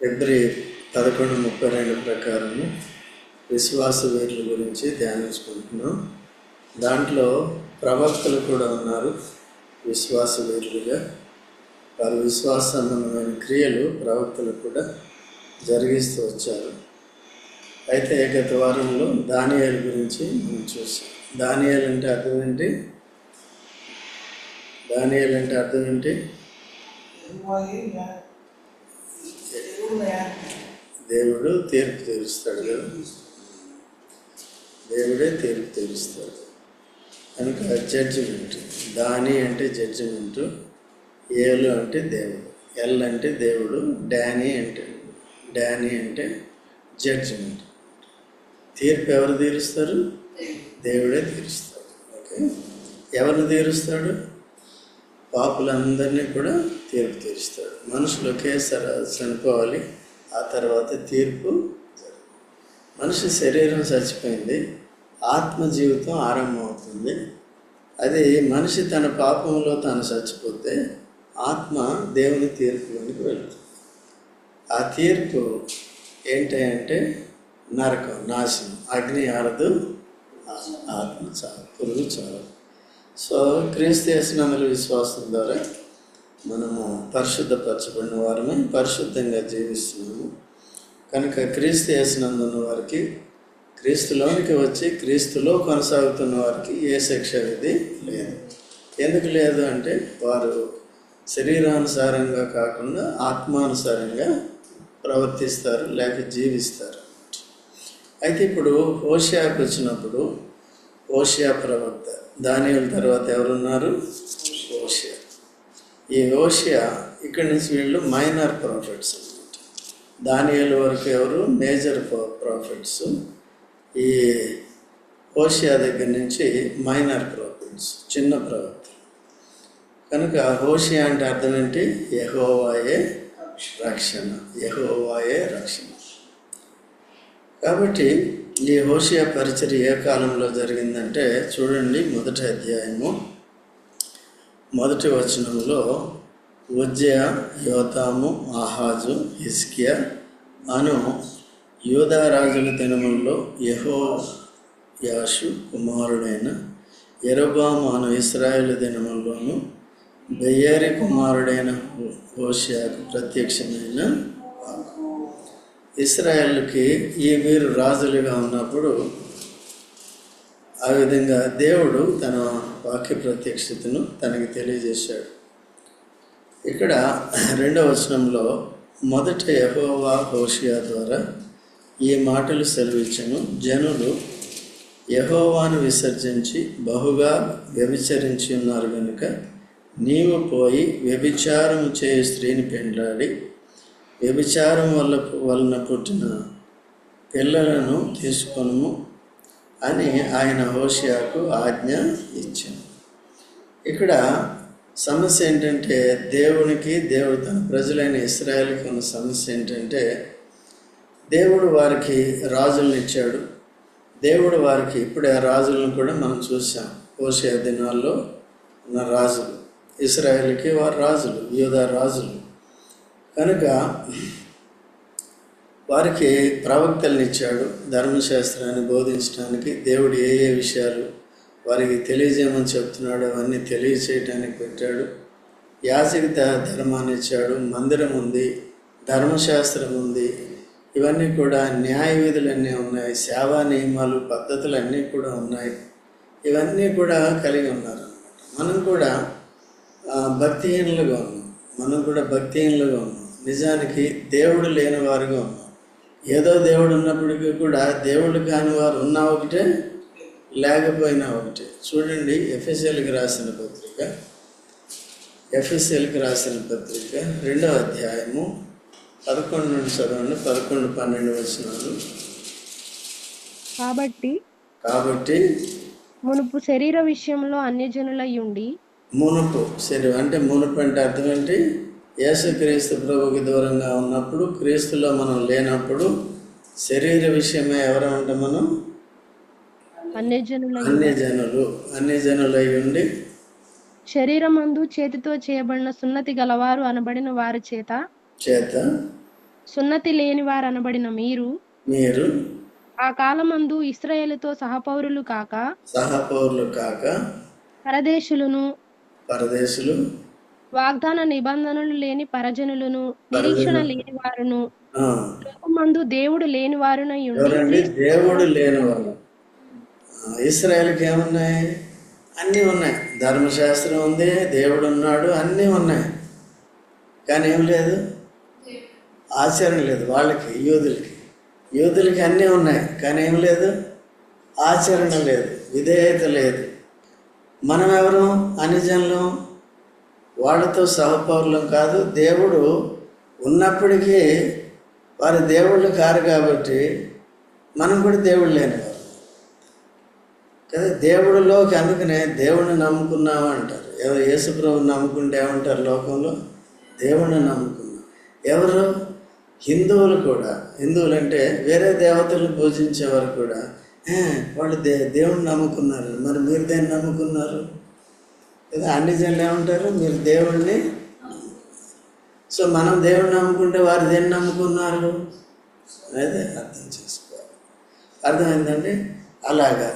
ఫిబ్రవరి పదకొండు ముప్పై రెండు ప్రకారము విశ్వాస వీరుల గురించి ధ్యానించుకుంటున్నాం. దాంట్లో ప్రవక్తలు కూడా ఉన్నారు విశ్వాస వీరులుగా. వారి విశ్వాస సంబంధమైన క్రియలు ప్రవక్తలు కూడా జరిగిస్తూ వచ్చారు. అయితే గత వారంలో దానియాల గురించి మనం చూసాం. దానియాలు అంటే అర్థం ఏంటి? దానియాలు అంటే అర్థం ఏంటి? దేవుడు తీర్పు తీరుస్తాడు కదా. దేవుడే తీర్పు తీరుస్తాడు. కనుక జడ్జిమెంట్ దాని అంటే జడ్జిమెంట్ ఏలు అంటే దేవుడు ఎల్ అంటే దేవుడు డానీ అంటే డానీ అంటే జడ్జిమెంట్ తీర్పు ఎవరు తీరుస్తారు? దేవుడే తీరుస్తాడు. ఓకే? ఎవరు తీరుస్తాడు? పాపులందరినీ కూడా తీర్పు తీరుస్తాడు. మనుషులు ఒకేసారి చనిపోవాలి ఆ తర్వాత తీర్పు మనిషి శరీరం చచ్చిపోయింది ఆత్మ జీవితం ఆరంభమవుతుంది. అది మనిషి తన పాపంలో తాను చచ్చిపోతే ఆత్మ దేవుని తీర్పులోనికి వెళ్తుంది. ఆ తీర్పు ఏంటంటే నరకం నాశనం అగ్ని ఆరదు ఆత్మ చాలు పురుగు చాలు. సో క్రీస్తు చేసినందుల విశ్వాసం ద్వారా మనము పరిశుద్ధపరచబడిన వారమే పరిశుద్ధంగా జీవిస్తున్నాము. కనుక క్రీస్తు చేసినందున్న వారికి క్రీస్తులోనికి వచ్చి క్రీస్తులో కొనసాగుతున్న వారికి ఏ శిక్ష విధి లేదు. ఎందుకు లేదు అంటే వారు శరీరానుసారంగా కాకుండా ఆత్మానుసారంగా ప్రవర్తిస్తారు లేక జీవిస్తారు. అయితే ఇప్పుడు హోషాకు వచ్చినప్పుడు ఓషియా ప్రవక్త. దానియుల తర్వాత ఎవరున్నారు? ఓషియా ఈ ఓషియా ఇక్కడి నుంచి వీళ్ళు మైనర్ ప్రాఫిట్స్ అనమాట దానియుల వరకు ఎవరు? Major profits. ఈ ఓషియా దగ్గర నుంచి మైనర్ ప్రాఫిట్స్ చిన్న ప్రవక్త. కనుక హోషియా అంటే అర్థం ఏంటి? యహోవాయే రక్షణ. యహోవాయే రక్షణ. కాబట్టి ఈ హోషియా పరిచర్య ఏ కాలంలో జరిగిందంటే చూడండి మొదటి అధ్యాయము. మొదటి వచనంలో ఉజ్జయ యోతాము ఆహాజు హిస్కియా అను యూదారాజుల దినముల్లో యహో యాషు కుమారుడైన ఎరబాము అను ఇస్రాయేల్ దినముల్లోను బెయ్యారి కుమారుడైన హోషియాకు ప్రత్యక్షమైన ఇస్రాయల్కి ఈ వీరు రాజులుగా ఉన్నప్పుడు ఆ విధంగా దేవుడు తన వాక్య ప్రత్యక్షతను తనకి తెలియజేశాడు. ఇక్కడ రెండవ వచనంలో మొదట యహోవా హోషియా ద్వారా ఈ మాటలు సెలవిచ్చను జనులు యహోవాను విసర్జించి బహుగా వ్యభిచరించి ఉన్నారు కనుక నీవు పోయి వ్యభిచారం చేయ స్త్రీని పెండ్లాడి వ్యభిచారం వల్ల వలన పుట్టిన పిల్లలను తీసుకొనుము అని ఆయన హోషియాకు ఆజ్ఞ ఇచ్చింది ఇక్కడ సమస్య ఏంటంటే దేవునికి దేవుడు తన ప్రజలైన ఇస్రాయల్కి ఉన్న సమస్య ఏంటంటే దేవుడు వారికి రాజులను ఇచ్చాడు. దేవుడు వారికి ఇప్పుడే ఆ రాజులను కూడా మనం చూసాం హోషియా దినాల్లో ఉన్న రాజులు ఇస్రాయల్కి వారు రాజులు యూదా రాజులు. కనుక వారికి ప్రవక్తలను ఇచ్చాడు. ధర్మశాస్త్రాన్ని బోధించడానికి దేవుడు ఏ ఏ విషయాలు వారికి తెలియజేయమని చెప్తున్నాడు అవన్నీ తెలియచేయటానికి పెట్టాడు. యాజక ధర్మాన్ని ఇచ్చాడు. మందిరం ఉంది ధర్మశాస్త్రం ఉంది. ఇవన్నీ కూడా న్యాయ విధులన్నీ ఉన్నాయి. సేవా నియమాలు పద్ధతులు అన్నీ కూడా ఉన్నాయి. ఇవన్నీ కూడా కలిగి ఉన్నారు మనం కూడా భక్తిహీనులుగా ఉన్నాం. మనం కూడా భక్తిహీనులుగా ఉన్నాం. నిజానికి దేవుడు లేని వారుగా ఉన్నాం ఏదో దేవుడు ఉన్నప్పటికీ కూడా దేవుడు కాని వారు ఉన్నా ఒకటే లేకపోయినా ఒకటే. చూడండి ఎఫ్ఎస్ఎల్కి రాసిన పత్రిక. ఎఫ్ఎస్ఎల్కి రాసిన పత్రిక రెండవ అధ్యాయము పదకొండు నుండి చదవండి పదకొండు పన్నెండు వచనాలు. కాబట్టి కాబట్టి మునుపు శరీర విషయంలో అన్యజనులై ఉండి మునుపు సరే అంటే మునుపు అంటే అర్థం ఏంటి? యేసుక్రీస్తు ప్రభుకి దూరంగా ఉన్నప్పుడు క్రీస్తులో మనం లేనప్పుడు శరీర విషయమే ఎవరంటే మనం? అన్యజనులై అన్య జనులు అన్య జనులు అయి ఉండి. శరీరమందు చేతితో చేయబడిన సున్నతి గలవారు అనబడిన వారి చేత. చేత. సున్నతి లేని వారనబడిన మీరు. మీరు. ఆ కాలమందు ఇస్రాయేలుతో సహపౌరులు కాక. సహపౌరులు కాక. పరదేశులను. పరదేశులు. వాగ్దాన నిబంధనలు లేని పరజనులను నిరీక్షణ లేని వారును లోకమందు దేవుడు లేని వారునై ఉండి దేవుడు లేనివారు. ఆ, ఇస్రాయేల్కి ఏమున్నాయి? అన్నీ ఉన్నాయి. ధర్మశాస్త్రం ఉంది దేవుడు ఉన్నాడు అన్నీ ఉన్నాయి. కానీ ఏం లేదు? ఆచరణ లేదు వాళ్ళకి యూదులకి. యూదులకి అన్నీ ఉన్నాయి కానీ ఏం లేదు? ఆచరణ లేదు విధేయత లేదు. మనం ఎవరు అనుజనులు వాళ్ళతో సహపౌరులం కాదు. దేవుడు ఉన్నప్పటికీ వారి దేవుళ్ళు కారు కాబట్టి మనం కూడా దేవుడు లేనివారు కదా దేవుడిలోకి అందుకనే దేవుడిని నమ్ముకున్నాము అంటారు. ఎవరు యేసుప్రభుని నమ్ముకుంటే ఏమంటారు లోకంలో? దేవుడిని నమ్ముకున్నాం. ఎవరు? హిందువులు కూడా. హిందువులు అంటే వేరే దేవతలు పూజించేవారు కూడా. వాళ్ళు దే దేవుడిని నమ్ముకున్నారు. మరి మీరు దేన్ని నమ్ముకున్నారు? కదా అన్ని జనులు ఏమంటారు? మీరు దేవుడిని సో మనం దేవుడిని నమ్ముకుంటే వారు దేన్ని నమ్ముకున్నారు? అదే అర్థం చేసుకోవాలి. అర్థమైందండి? అలాగా.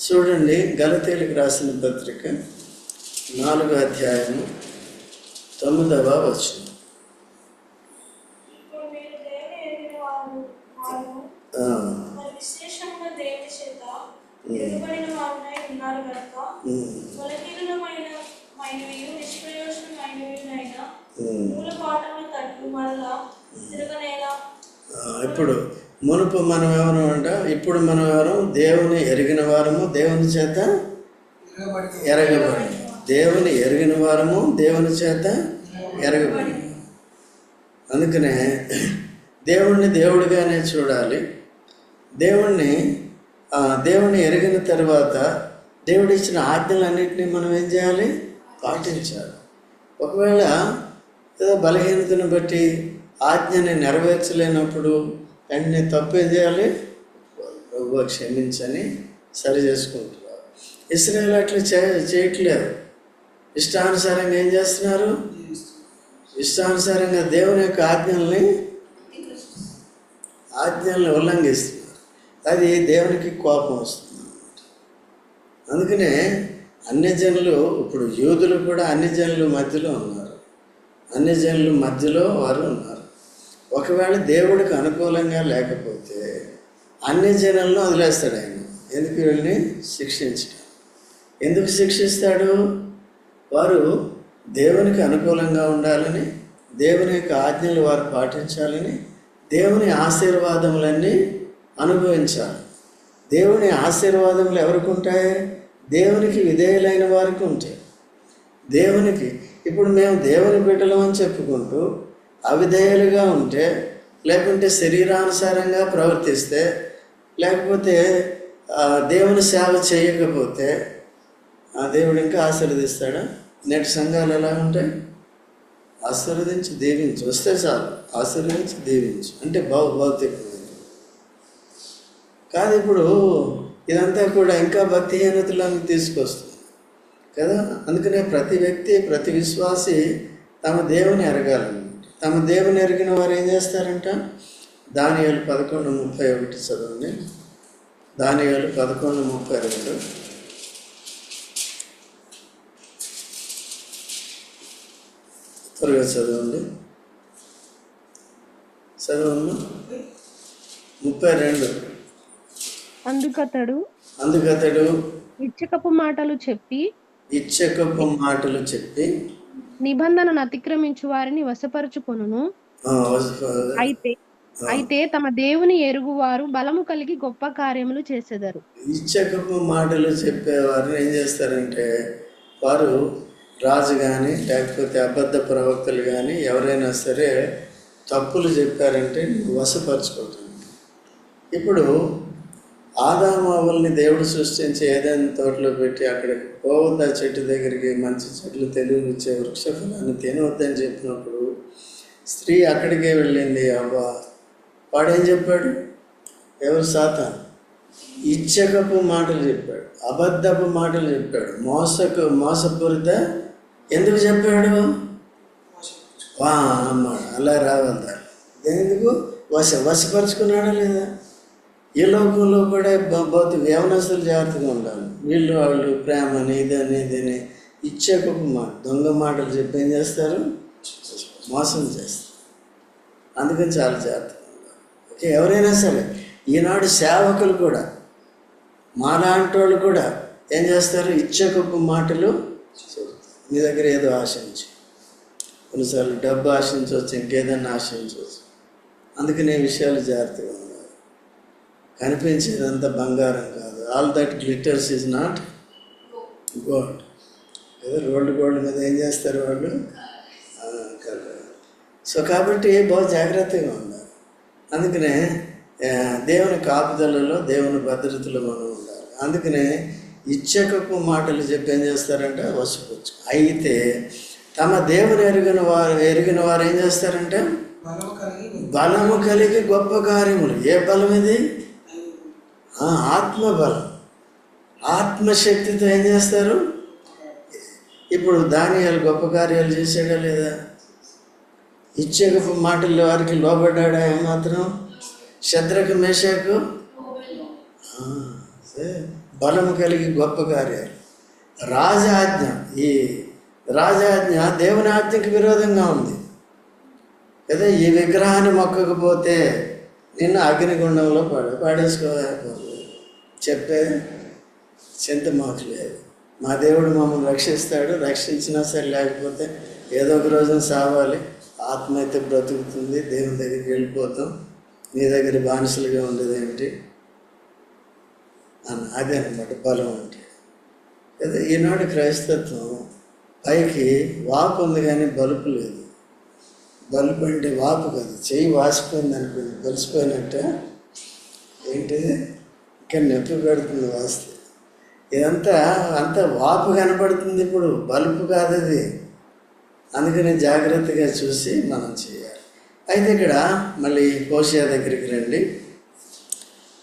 చూడండి గలతీలకు రాసిన పత్రిక నాలుగో అధ్యాయము తొమ్మిదవ వచ్చిన మరి విశేషంగా దేవుని చేత? ఉన్నారు ఇప్పుడు మునుపు మనం ఎవరు అంట ఇప్పుడు మనం ఎవరు? దేవుని ఎరిగిన వారము దేవుని చేత ఎరగబడి దేవుని ఎరిగిన వారము దేవుని చేత ఎరగబడి. అందుకనే దేవుణ్ణి దేవుడిగానే చూడాలి. దేవుణ్ణి దేవుణ్ణి ఎరిగిన తర్వాత దేవుడు ఇచ్చిన ఆజ్ఞలన్నింటినీ మనం ఏం చేయాలి? పాటించాలి. ఒకవేళ ఏదో బలహీనతను బట్టి ఆజ్ఞని నెరవేర్చలేనప్పుడు వెంటనే నేను తప్పే చేయాలి. క్షమించని సరి చేసుకుంటున్నారు ఇస్రాయల్ అట్లా చే చేయట్లేదు. ఇష్టానుసారంగా ఏం చేస్తున్నారు? ఇష్టానుసారంగా దేవుని యొక్క ఆజ్ఞల్ని ఆజ్ఞల్ని ఉల్లంఘిస్తున్నారు. అది దేవునికి కోపం వస్తుంది అందుకనే అన్ని జనులు ఇప్పుడు యూదులు కూడా అన్ని జనులు మధ్యలో ఉన్నారు. అన్ని జనులు మధ్యలో వారు ఉన్నారు. ఒకవేళ దేవుడికి అనుకూలంగా లేకపోతే అన్ని జనాలను వదిలేస్తాడు ఆయన. ఎందుకు వీళ్ళని? శిక్షించడం. ఎందుకు శిక్షిస్తాడు? వారు దేవునికి అనుకూలంగా ఉండాలని దేవుని యొక్క ఆజ్ఞలు వారు పాటించాలని దేవుని ఆశీర్వాదములన్నీ అనుభవించాలి. దేవుని ఆశీర్వాదములు ఎవరికి ఉంటాయి? దేవునికి విధేయులైన వారికి ఉంటాయి. దేవునికి ఇప్పుడు మేము దేవుని బిడ్డలం అని చెప్పుకుంటూ అవిధేయులుగా ఉంటే లేకుంటే శరీరానుసారంగా ప్రవర్తిస్తే లేకపోతే దేవుని సేవ చేయకపోతే ఆ దేవుడు ఇంకా ఆశీర్వదిస్తాడా? నేటి సంఘాలు ఎలా ఉంటాయి? ఆశీర్వదించి దీవించు. వస్తే చాలు. ఆశీర్వదించి దీవించు. అంటే భౌ భౌతికమైనది. కాదు ఇప్పుడు ఇదంతా కూడా ఇంకా భక్తిహీనతలను తీసుకొస్తుంది. కదా? అందుకనే ప్రతి వ్యక్తి ప్రతి విశ్వాసి తమ దేవుని ఎరగాలన్నమాట తమ దేవుని ఎరిగిన వారు ఏం చేస్తారంట? దానియాలు పదకొండు ముప్పై ఒకటి చదవండి. దానియాలు పదకొండు ముప్పై రెండు. త్వరగా చదవండి. చదవమ్మా. ముప్పై రెండు. అందుకతడు అందుకతడు ఇచ్చకపు మాటలు చెప్పి ఇచ్చకపు మాటలు చెప్పి నిబంధనను అతిక్రమించు వారిని వస- అయితే అయితే తమ దేవుని ఎరుగువారు బలము కలిగి గొప్ప కార్యములు చేసెదరు. ఇచ్చకపు మాటలు చెప్పేవారు ఏం చేస్తారంటే వారు రాజు కానీ లేకపోతే అబద్ధ ప్రవక్తలు కానీ ఎవరైనా సరే తప్పులు చెప్పారంటే వశపరచుకోవటం ఇప్పుడు ఆదామావుల్ని దేవుడు సృష్టించి ఏదైనా తోటలో పెట్టి అక్కడికి పోవద్దు ఆ చెట్టు దగ్గరికి మంచి చెట్లు తెలివిచ్చే వృక్ష ఫలాన్ని తినవద్దని చెప్పినప్పుడు స్త్రీ అక్కడికే వెళ్ళింది అవ్వ. వాడేం చెప్పాడు? ఎవరు సాతాను? ఇచ్చకపు మాటలు చెప్పాడు అబద్ధపు మాటలు చెప్పాడు. మోసకు మోసపూరిత ఎందుకు చెప్పాడు? వా అమ్మాడు అలా రావద్దా? ఎందుకు వశ వశపరుచుకున్నాడా లేదా? ఈ లోకంలో కూడా భౌతి వ్యవనస్తులు జాగ్రత్తగా ఉండాలి. వీళ్ళు వాళ్ళు ప్రేమని ఇదని ఇదని ఇచ్చే గొప్ప మాట దొంగ మాటలు చెప్పి ఏం చేస్తారు? మోసం చేస్తారు. అందుకని చాలా జాగ్రత్తగా ఉండాలి. ఓకే ఎవరైనా సరే ఈనాడు సేవకులు కూడా మాలాంటి వాళ్ళు కూడా ఏం చేస్తారు? ఇచ్చే గొప్ప మాటలు మీ దగ్గర ఏదో ఆశించి కొన్నిసార్లు డబ్బు ఆశించవచ్చు ఇంకేదన్నా ఆశించవచ్చు. అందుకనే విషయాలు జాగ్రత్తగా కనిపించేదంతా బంగారం కాదు. All that glitters is not gold ఏదో రోడ్డు గోల్డ్ మీద ఏం చేస్తారు వాళ్ళు? కలర్. సో కాబట్టి బాగా జాగ్రత్తగా ఉండాలి. అందుకనే దేవుని కాపుదలలో దేవుని భద్రతలో మనం ఉండాలి. అందుకనే ఇచ్చకపు మాటలు చెప్పి ఏం చేస్తారంటే? వసుకొచ్చు అయితే తమ దేవుని ఎరిగిన వారు ఎరిగిన వారు ఏం చేస్తారంటే? బలము కలిగి గొప్ప కార్యములు. ఏ బలం ఇది ఆత్మబలం. ఆత్మ బలం ఆత్మశక్తితో ఏం చేస్తారు? ఇప్పుడు దానియాలు గొప్ప కార్యాలు చేశాడా లేదా? ఇచ్చే మాటలు వారికి లోబడ్డాడా ఏమాత్రం? శత్రకు మేషకు? బలం బలము కలిగి గొప్ప కార్యాలు. రాజాజ్ఞ. ఈ రాజాజ్ఞ దేవుని ఆజ్ఞకి విరోధంగా ఉంది. కదా ఈ విగ్రహాన్ని మొక్కకపోతే నిన్ను అగ్నిగుండంలో పాడే పాడేసుకోవాలి చెప్పేది చింత మాకు లేదు. మా దేవుడు మమ్మల్ని రక్షిస్తాడు రక్షించినా సరే లేకపోతే ఏదో ఒక రోజున సావాలి. ఆత్మ అయితే బ్రతుకుతుంది దేవుని దగ్గరికి వెళ్ళిపోతాం. నీ దగ్గర బానిసలుగా ఉండేది ఏంటి అన్న అదే అనమాట బలం అంటే. అదే ఈనాడు క్రైస్తత్వం పైకి వాపు ఉంది కానీ బలుపు లేదు. బలుపు అంటే వాపు కదా చెయ్యి వాసిపోయింది అనుకుంది కలిసిపోయినట్టే ఏంటి ఇక్కడ నొప్పి పెడుతుంది వాస్తే. ఇదంతా అంత వాపు కనపడుతుంది ఇప్పుడు బల్బు కాదు అది అందుకని జాగ్రత్తగా చూసి మనం చేయాలి. అయితే ఇక్కడ మళ్ళీ కోషియా దగ్గరికి రండి.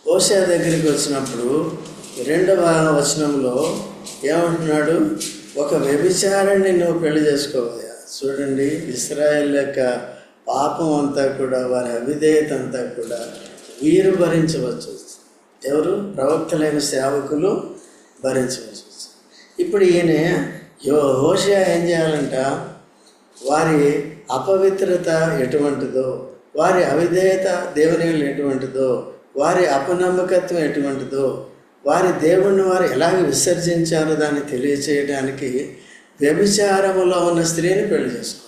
ఓషా దగ్గరికి వచ్చినప్పుడు రెండవ వచనంలో ఏమంటున్నాడు? ఒక వ్యభిచారాన్ని నువ్వు పెళ్ళి చేసుకోవయ్యా. చూడండి ఇస్రాయల్ యొక్క పాపం అంతా కూడా వారి అవిధేయత అంతా కూడా వీరు భరించవచ్చు. ఎవరు? ప్రవక్తలైన సేవకులు భరించవలసి ఇప్పుడు ఈయన యో హోషియా ఏం చేయాలంట? వారి అపవిత్రత ఎటువంటిదో వారి అవిధేయత దేవుని ఎటువంటిదో వారి అపనమ్మకత్వం ఎటువంటిదో వారి దేవుణ్ణి వారు ఎలాగ విసర్జించారో దాన్ని తెలియచేయడానికి వ్యభిచారములో ఉన్న స్త్రీని పెళ్ళి చేసుకోవాలి.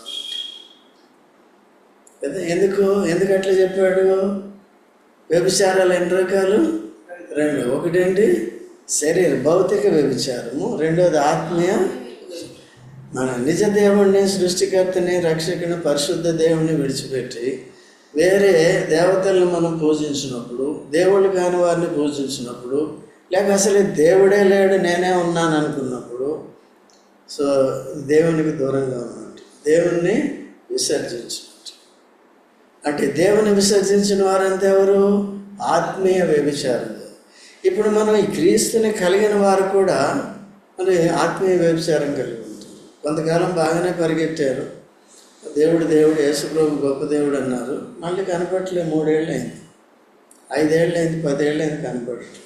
కదా? ఎందుకు? ఎందుకు అట్లా చెప్పాడు? వ్యభిచారాలు ఎన్ని రకాలు? రెండు ఒకటేంటి? శరీర భౌతిక వ్యభిచారము. రెండోది ఆత్మీయ. మన నిజ దేవుణ్ణి సృష్టికర్తని రక్షకుని పరిశుద్ధ దేవుణ్ణి విడిచిపెట్టి వేరే దేవతలను మనం పూజించినప్పుడు దేవుళ్ళు కాని వారిని పూజించినప్పుడు లేక అసలు దేవుడే లేడు నేనే ఉన్నాను అనుకున్నప్పుడు సో దేవునికి దూరంగా ఉన్నట్టు దేవుణ్ణి విసర్జించినట్టు అంటే దేవుని విసర్జించిన వారంతా ఎవరు? ఆత్మీయ వ్యభిచారం ఇప్పుడు మనం ఈ క్రీస్తుని కలిగిన వారు కూడా మరి ఆత్మీయ వ్యభిచారం కలిగి ఉంటుంది కొంతకాలం బాగానే పరిగెత్తారు దేవుడు దేవుడు యేసుప్రభు గొప్ప దేవుడు అన్నారు. మళ్ళీ కనపట్లే మూడేళ్ళు అయింది ఐదేళ్ళు అయింది పదేళ్ళు అయింది కనపడట్లేదు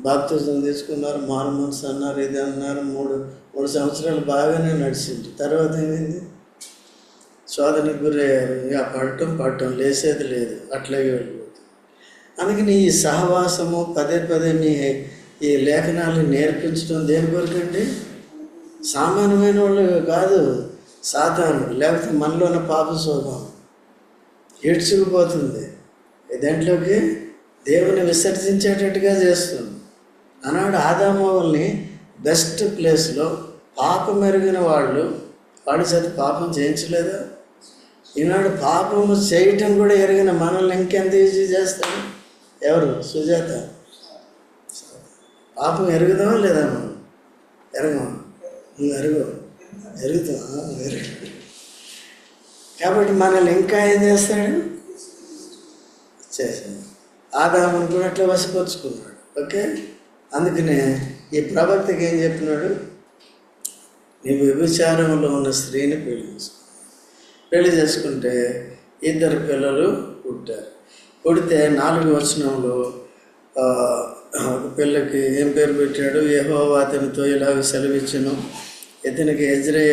బాప్తిజం తీసుకున్నారు మారు మనసు అన్నారు ఇది అన్నారు మూడు మూడు సంవత్సరాలు బాగానే నడిచింది. తర్వాత ఏమైంది? శోధనకు గురయ్యారు. ఇక పడటం పడటం లేసేది లేదు. అట్లాగే వెళ్ళి అందుకని ఈ సహవాసము పదే పదే నీ ఈ లేఖనాలు నేర్పించడం దేని కొరకండి? సామాన్యమైన వాళ్ళు కాదు సాధారణ లేకపోతే మనలో ఉన్న పాప స్వభావం ఏడ్చుకుపోతుంది. దాంట్లోకి దేవుని విసర్జించేటట్టుగా చేస్తుంది. అన్నాడు ఆదామోవల్ని బెస్ట్ ప్లేస్లో పాపం మెరిగిన వాళ్ళు వాడి చేత పాపం చేయించలేదా? ఈనాడు పాపము చేయటం కూడా ఎరిగిన మనల్ని ఇంకెంత ఈజీ చేస్తాడు ఎవరు? సుజాత. పాపం ఎరుగుదామా లేదా మనం ఎరగమా నువ్వు ఎరుగు ఎరుగుతావా? ఎరుగు. కాబట్టి మనల్ని ఇంకా ఏం చేస్తాడు? చేశాడు ఆదామును కూడా అట్లా వసపరుచుకున్నాడు ఓకే? అందుకనే ఈ ప్రవక్తకి ఏం చెప్పినాడు? నీ వ్యభిచారంలో ఉన్న స్త్రీని పెళ్ళి చేసుకో పెళ్ళి చేసుకుంటే ఇద్దరు పిల్లలు పుట్టారు. పుడితే నాలుగు వచనంలో పిల్లకి ఏం పేరు పెట్టాడు? యెహోవా అతనితో ఇలాగ సెలవిచ్చును. ఇతనికి ఎజ్రే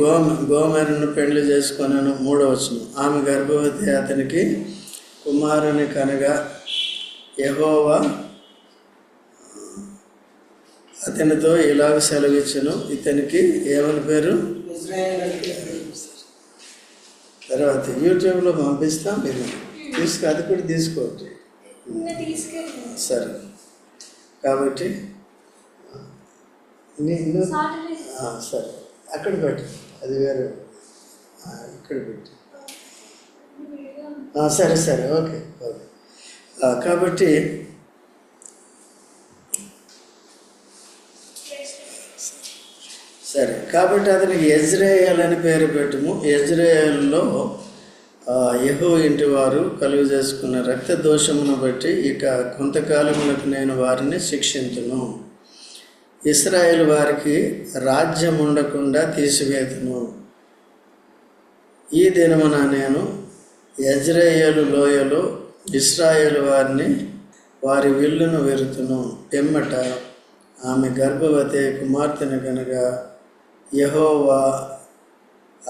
గోమ గోమెరను పెళ్ళి చేసుకొనను. మూడవచనం ఆమె గర్భవతి అతనికి కుమారుని కనగా యెహోవా అతనితో ఇలాగ సెలవిచ్చును. ఇతనికి ఏమని పేరు? తర్వాత యూట్యూబ్లో పంపిస్తాం మీరు తీసుకు అది కూడా తీసుకెళ్ళి సరే. కాబట్టి నీ- నువ్వు సాటర్డే ఆ, సరే. అక్కడ పెట్టు. అది వేరే ఇక్కడ పెట్టు. సరే సరే. Okay okay. కాబట్టి సరే కాబట్టి అతనికి ఎజ్రేయల్ అని పేరు పెట్టుము. ఎజ్రేయల్లో యహో ఇంటి వారు కలుగు చేసుకున్న రక్త దోషమును బట్టి ఇక కొంతకాలములకు నేను వారిని శిక్షించును ఇస్రాయేల్ వారికి రాజ్యం ఉండకుండా తీసివేతును. ఈ దినమున నేను యజ్రేయేలు లోయలో ఇస్రాయేల్ వారిని వారి విల్లును వెరుతును. పెమ్మట ఆమె గర్భవతి కుమార్తెను కనుక యహోవా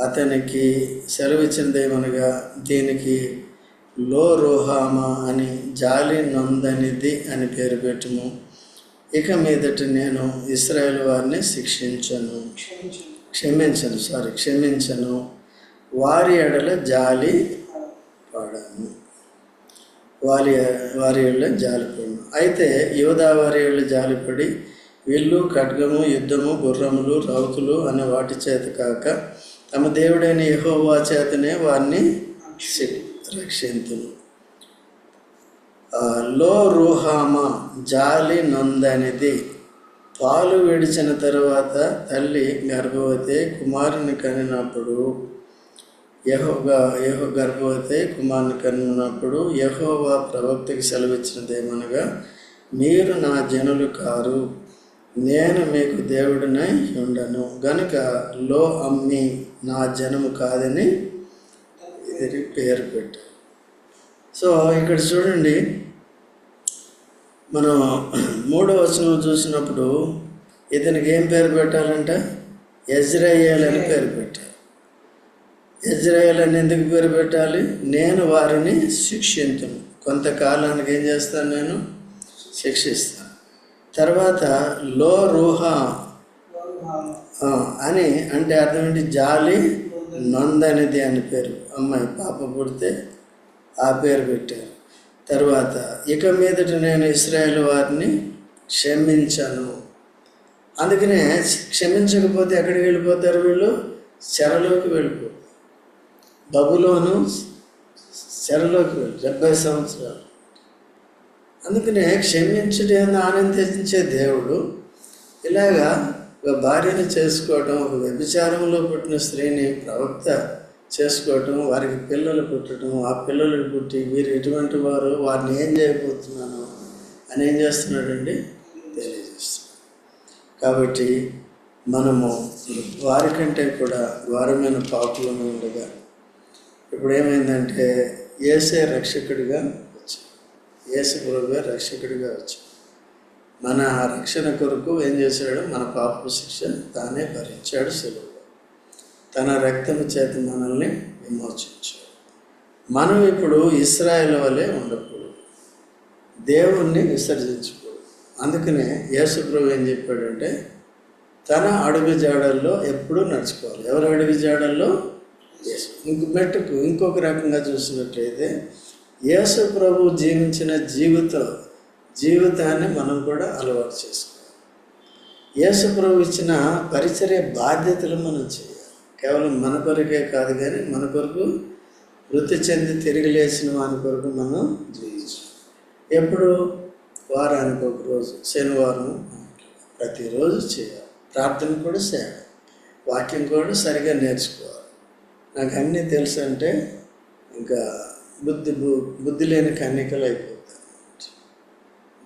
అతనికి సెలవిచ్చిందేమనగా దీనికి లో రోహామా అని జాలి నొందనిది అని పేరు పెట్టుము. ఇక మీదట నేను ఇస్రాయేల్ వారిని శిక్షించను. క్షమించను సారీ క్షమించను. వారి ఎడల జాలి పాడాను. వారి వారి ఎడల జాలిపడను అయితే యువదా వారి ఏళ్ళ జాలిపడి వీళ్ళు ఖడ్గము యుద్ధము గుర్రములు రౌతులు అనే వాటి చేత కాక తమ దేవుడైన యహోవా చేతనే వారిని రక్షింతును. లో రూహామా జాలి నొందనిది. పాలు విడిచిన తరువాత తల్లి గర్భవతి కుమారుని కనినప్పుడు యహోగా యహో గర్భవతి కుమారుని కనున్నప్పుడు యహోవా ప్రవక్తకి సెలవిచ్చినదేమనగా మీరు నా జనులు కారు. నేను మీకు దేవుడినై ఉండను. గనుక లో అమ్మి నా జనము కాదని ఇది పేరు పెట్టాను. సో ఇక్కడ చూడండి మనం మూడో వచనం చూసినప్పుడు ఇతనికి ఏం పేరు పెట్టాలంట ఎజ్రాయేల్ అని పేరు పెట్టాలి ఎజ్రాయేల్ అని ఎందుకు పేరు పెట్టాలి? నేను వారిని శిక్షించను కొంతకాలానికి ఏం చేస్తాను నేను? శిక్షిస్తాను. తర్వాత లో రూహా. అని అంటే అర్థం ఏంటి? జాలి నొందనిది అని పేరు. అమ్మాయి పాప పుడితే ఆ పేరు పెట్టారు. తర్వాత ఇక మీదట నేను ఇస్రాయేల్ వారిని క్షమించను. అందుకనే క్షమించకపోతే ఎక్కడికి వెళ్ళిపోతారు వీళ్ళు? చెరలోకి వెళ్ళిపోతారు. బబులోను చెరలోకి వెళ్ళి డెబ్బై సంవత్సరాలు. అందుకనే క్షమించడం ఆనందించే దేవుడు ఇలాగా ఒక భార్యను చేసుకోవటం ఒక వ్యభిచారంలో పుట్టిన స్త్రీని ప్రవక్త చేసుకోవటం వారికి పిల్లలు పుట్టడం ఆ పిల్లలు పుట్టి వీరు ఎటువంటి వారు వారిని ఏం చేయబోతున్నాను అని ఏం చేస్తున్నాడండి? తెలియజేస్తున్నాడు. కాబట్టి మనము వారికంటే కూడా ఘోరమైన పాపులను ఉండగా ఇప్పుడు ఏమైందంటే ఏసే రక్షకుడిగా యేసు ఏసు ప్రభువే రక్షకుడిగా వచ్చాడు మన రక్షణ కొరకు ఏం చేశాడు? మన పాప శిక్ష తానే భరించాడు సెలవు తన రక్తము చేత మనల్ని విమోచించాడు. మనం ఇప్పుడు ఇస్రాయల్ వలె ఉండకూడదు. దేవుణ్ణి విసర్జించకూడదు. అందుకనే యేసు ప్రభు ఏం చెప్పాడంటే తన అడుగు జాడల్లో ఎప్పుడూ నడుచుకోవాలి. ఎవరు అడుగు జాడల్లో? ఇంక మెట్టుకు ఇంకొక రకంగా చూసినట్లయితే యేసు ప్రభు జీవించిన జీవిత జీవితాన్ని మనం కూడా అలవాటు చేసుకోవాలి. యేసు ప్రభు ఇచ్చిన పరిచర్య బాధ్యతలు మనం చేయాలి. కేవలం మన కొరకే కాదు కానీ మన కొరకు వృత్తి చెంది తిరిగి లేచిన వాని కొరకు మనం జీవించాలి. ఎప్పుడు? వారానికి ఒక రోజు శనివారం ప్రతిరోజు చేయాలి. ప్రార్థన కూడా చేయాలి. వాక్యం కూడా సరిగా నేర్చుకోవాలి. నాకు అన్నీ తెలుసు అంటే ఇంకా బుద్ధి బుద్ధి లేని కన్నికలు అయిపోతారు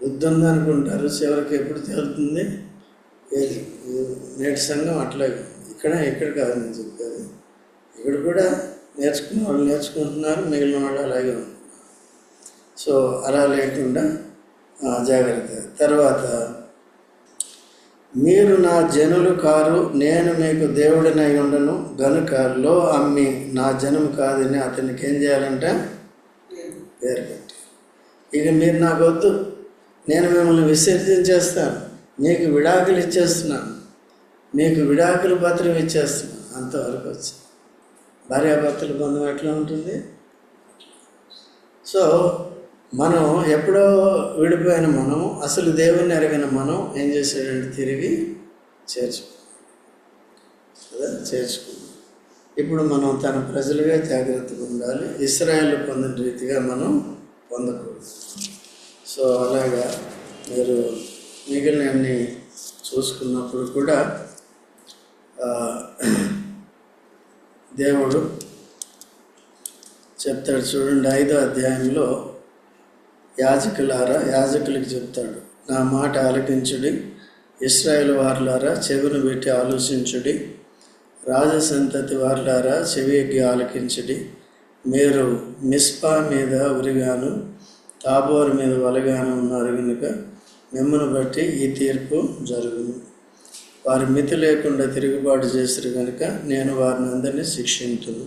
బుద్ధి ఉందనుకుంటారు చివరికి ఎప్పుడు తేలుతుంది? ఏది? నేటి సంఘం అట్లాగే ఇక్కడ ఇక్కడ కాదు నేను చెప్పేది. ఇక్కడ కూడా నేర్చుకున్న వాళ్ళు నేర్చుకుంటున్నారు మిగిలిన వాళ్ళు అలాగే ఉంటున్నారు. సో అలా లేకుండా జాగ్రత్త తర్వాత మీరు నా జనులు కారు నేను మీకు దేవుడినై ఉండను. గనుక లో అమ్మి నా జనం కాదని అతనికి ఏం చేయాలంటే? పేరు పెట్టి ఇక మీరు నాకు వద్దు. నేను మిమ్మల్ని విసర్జించేస్తాను మీకు విడాకులు ఇచ్చేస్తున్నాను. మీకు విడాకుల పత్రం ఇచ్చేస్తున్నాను. అంతవరకు వచ్చి భార్యాభర్తల బంధం ఎట్లా ఉంటుంది? సో మనం ఎప్పుడో విడిపోయిన మనం అసలు దేవుణ్ణి ఎరగిన మనం ఏం చేసాడంటే తిరిగి చేర్చుకో కదా? చేర్చుకున్నాం. ఇప్పుడు మనం తన ప్రజలుగా జాగ్రత్తగా ఉండాలి. ఇస్రాయల్ పొందిన రీతిగా మనం పొందకూడదు. సో అలాగా మీరు మిగిలినన్ని చూసుకున్నప్పుడు కూడా దేవుడు చెప్తాడు చూడండి ఐదో అధ్యాయంలో యాజకులారా యాజకులకి చెప్తాడు నా మాట ఆలకించుడి ఇస్రాయేల్ వారులారా చెవిని పెట్టి ఆలోచించుడి రాజసంతతి వారులారా చెవియగ్గి ఆలకించడి. మీరు మిస్పా మీద ఉరిగాను తాబోరు మీద వలగాను ఉన్నారు కనుక మిమ్మను బట్టి ఈ తీర్పు జరుగును. వారి మితి లేకుండా తిరుగుబాటు చేసారు కనుక నేను వారిని అందరినీ శిక్షించును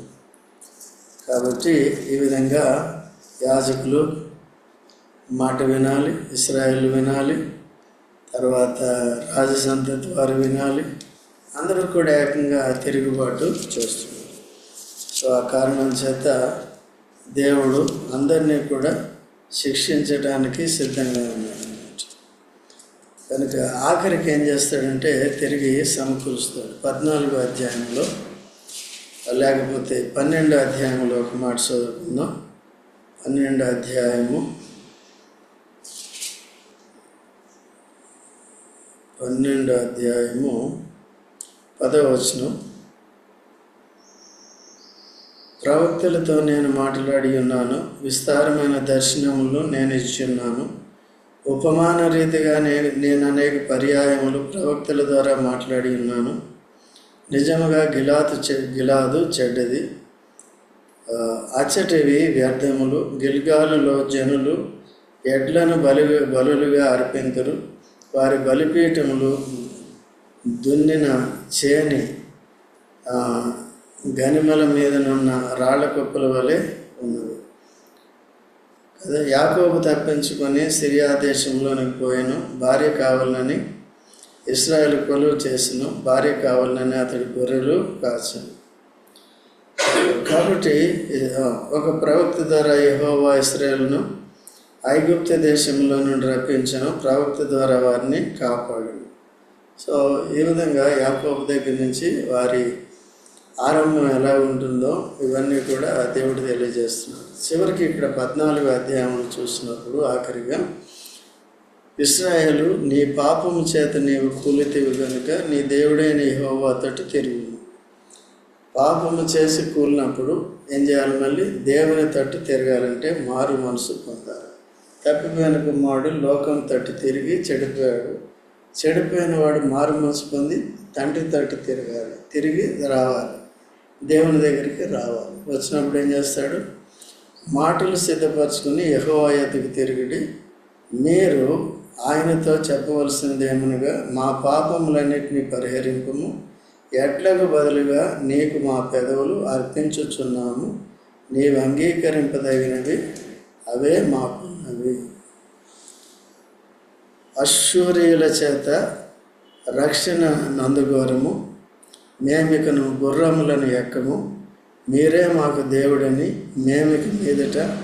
కాబట్టి ఈ విధంగా యాజకులు మాట వినాలి ఇస్రాయేల్ వినాలి తర్వాత రాజసంతతి వారు వినాలి అందరూ కూడా ఏకంగా తిరుగుబాటు చేస్తున్నారు. సో ఆ కారణం చేత దేవుడు అందరినీ కూడా శిక్షించడానికి సిద్ధంగా ఉన్నాడు కనుక ఆఖరికి ఏం చేస్తాడంటే తిరిగి సమకూరుస్తాడు. పద్నాలుగో అధ్యాయంలో లేకపోతే పన్నెండో అధ్యాయంలో ఒక మాట చదువుకుందాం. పన్నెండో అధ్యాయము పన్నెండో అధ్యాయము పదవచనం. ప్రవక్తలతో నేను మాట్లాడి ఉన్నాను. విస్తారమైన దర్శనములు నేను ఇచ్చున్నాను. ఉపమాన రీతిగా నేను నేను అనేక పర్యాయములు ప్రవక్తల ద్వారా మాట్లాడి ఉన్నాను. నిజముగా గిలాదు చె గిలాదు చెడ్డది. అచ్చటివి వ్యర్థములు. గిల్గాలులో జనులు ఎడ్లను బలి బలులుగా అర్పింతురు. వారి బలిపీఠములు దున్నిన చేని గనిమల మీదనున్న రాళ్ళ కుప్పల వలె ఉన్నది. అదే యాకోబు తప్పించుకొని సిరియా దేశంలోనికి పోయాను భార్య కావాలని ఇస్రాయల్ కొలువు చేసను భార్య కావాలని అతడి గొర్రెలు కాచాను. కాబట్టి ఒక ప్రవక్త ద్వారా యహోవా ఇస్రాయల్ను ఐగుప్త దేశంలో నుండి రప్పించను ప్రవక్త ద్వారా వారిని కాపాడను. సో ఈ విధంగా యాకోబు దగ్గర నుంచి వారి ఆరంభం ఎలా ఉంటుందో ఇవన్నీ కూడా దేవుడు తెలియజేస్తున్నాడు. చివరికి ఇక్కడ పద్నాలుగు అధ్యాయములు చూసినప్పుడు ఆఖరిగా ఇస్రాయేలు నీ పాపము చేత నీవు కూలితివి కనుక నీ దేవుడైన హోవ తోటి తిరిగి పాపము చేసి కూలినప్పుడు ఏం చేయాలి మళ్ళీ? దేవుని తట్టు తిరగాలంటే మారు మనసు పొందాలి. తప్పిపోయిన కుమారుడు లోకం తట్టు తిరిగి చెడిపోయాడు. చెడిపోయిన వాడు మారు మనసు పొంది తండ్రి తట్టు తిరగాలి. తిరిగి రావాలి. దేవుని దగ్గరికి రావాలి. వచ్చినప్పుడు ఏం చేస్తాడు? మాటలు సిద్ధపరచుకుని యెహోవా తిరిగి తిరిగిడి మీరు ఆయనతో చెప్పవలసింది ఏమనగా మా పాపములన్నిటినీ పరిహరింపము. ఎట్లకు బదులుగా నీకు మా పెదవులు అర్పించుచున్నాము. నీవు అంగీకరింపదగినవి అవే మాకున్నవి. అశ్వరీయుల చేత రక్షణ నందుగోరము. మేమికను గుర్రములను ఎక్కము. మీరే మాకు దేవుడని మేమిక మీదట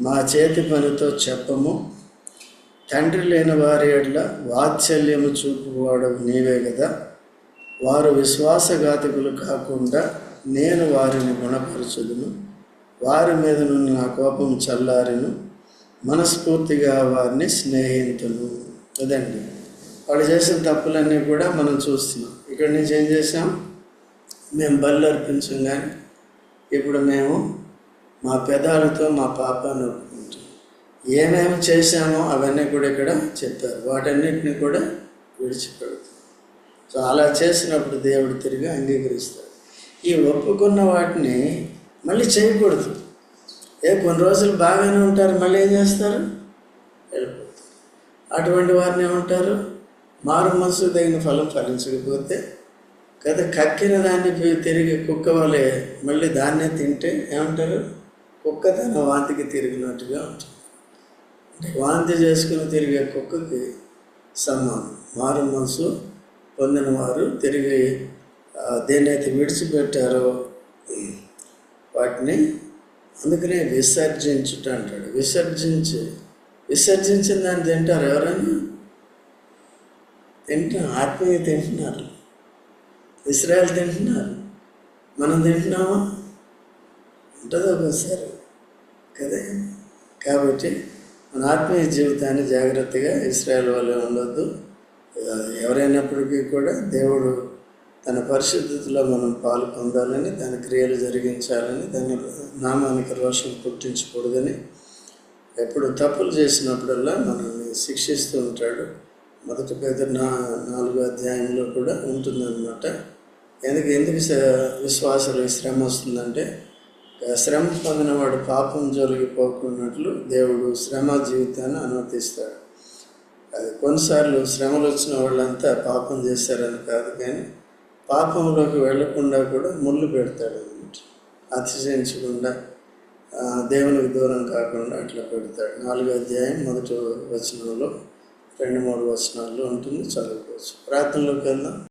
మా చేతి పనితో చెప్పము. తండ్రి లేని వారి ఎడ్ల వాత్సల్యము చూపువాడవు నీవే కదా వారు విశ్వాసఘాతకులు కాకుండా నేను వారిని గుణపరచుదును. వారి మీద నుండి నా కోపం చల్లారిను. మనస్ఫూర్తిగా వారిని స్నేహితును. అదండి. వాళ్ళు చేసిన తప్పులన్నీ కూడా మనం చూస్తున్నాం. ఇక్కడి నుంచి ఏం చేసాం మేము బళ్ళు అర్పించాం కానీ ఇప్పుడు మేము మా పెదాలతో మా పాపాన్ని ఒప్పుకుంటాం ఏమేమి చేశామో అవన్నీ కూడా ఇక్కడ చెప్పారు. వాటన్నిటిని కూడా విడిచిపెడతాం సో అలా చేసినప్పుడు దేవుడు తిరిగి అంగీకరిస్తాడు. ఈ ఒప్పుకున్న వాటిని మళ్ళీ చేయకూడదు. ఏ కొన్ని రోజులు బాగానే ఉంటారు మళ్ళీ ఏం చేస్తారు? వెళ్ళిపోతారు. అటువంటి వారిని ఏమంటారు? మారు మనసు తగిన ఫలం ఫలించకపోతే కదా కక్కిన దాన్ని తిరిగి కుక్క వలె మళ్ళీ దాన్నే తింటే ఏమంటారు? కుక్క తన వాంతికి తిరిగినట్టుగా ఉంటుంది. అంటే వాంతి చేసుకుని తిరిగే కుక్కకి సమానం. మారు మనసు పొందిన వారు తిరిగి ఆ, దేన్నైతే విడిచిపెట్టారో వాటిని అందుకనే విసర్జించుట అంటాడు. విసర్జించి విసర్జించిన దాన్ని తింటారు ఎవరైనా? తింటాం ఆత్మీయ తింటున్నారు. ఇస్రాయల్ తింటున్నారు. మనం తింటున్నామా? ఉంటుంది ఒకసారి కదా? కాబట్టి మన ఆత్మీయ జీవితాన్ని జాగ్రత్తగా ఇస్రాయల్ వల్ల ఉండొద్దు. ఎవరైనప్పటికీ కూడా దేవుడు తన పరిశుద్ధతలో మనం పాలు పొందాలని తన క్రియలు జరిగించాలని తన నామానికి రోషం పుట్టించకూడదని ఎప్పుడు తప్పులు చేసినప్పుడల్లా మనల్ని శిక్షిస్తూ ఉంటాడు. మొదటి పేద నా నాలుగో అధ్యాయంలో కూడా ఉంటుందన్నమాట. ఎందుకు ఎందుకు విశ్వాసాలు విశ్వాసలు శ్రమ వస్తుందంటే శ్రమ పొందినవాడు పాపం జోలికి పోకున్నట్లు దేవుడు శ్రమ జీవితాన్ని అనుమతిస్తాడు. అది కొన్నిసార్లు శ్రమలు వచ్చిన వాళ్ళంతా పాపం చేశారని కాదు కానీ పాపంలోకి వెళ్ళకుండా కూడా ముళ్ళు పెడతాడు అనమాట అతిశయించకుండా దేవునికి దూరం కాకుండా అట్లా పెడతాడు. నాలుగో అధ్యాయం మొదటి వచనంలో రెండు మూడు వచనాల్లో ఉంటుంది చదువుకోవచ్చు. ప్రార్థనలోకి వెళ్దాం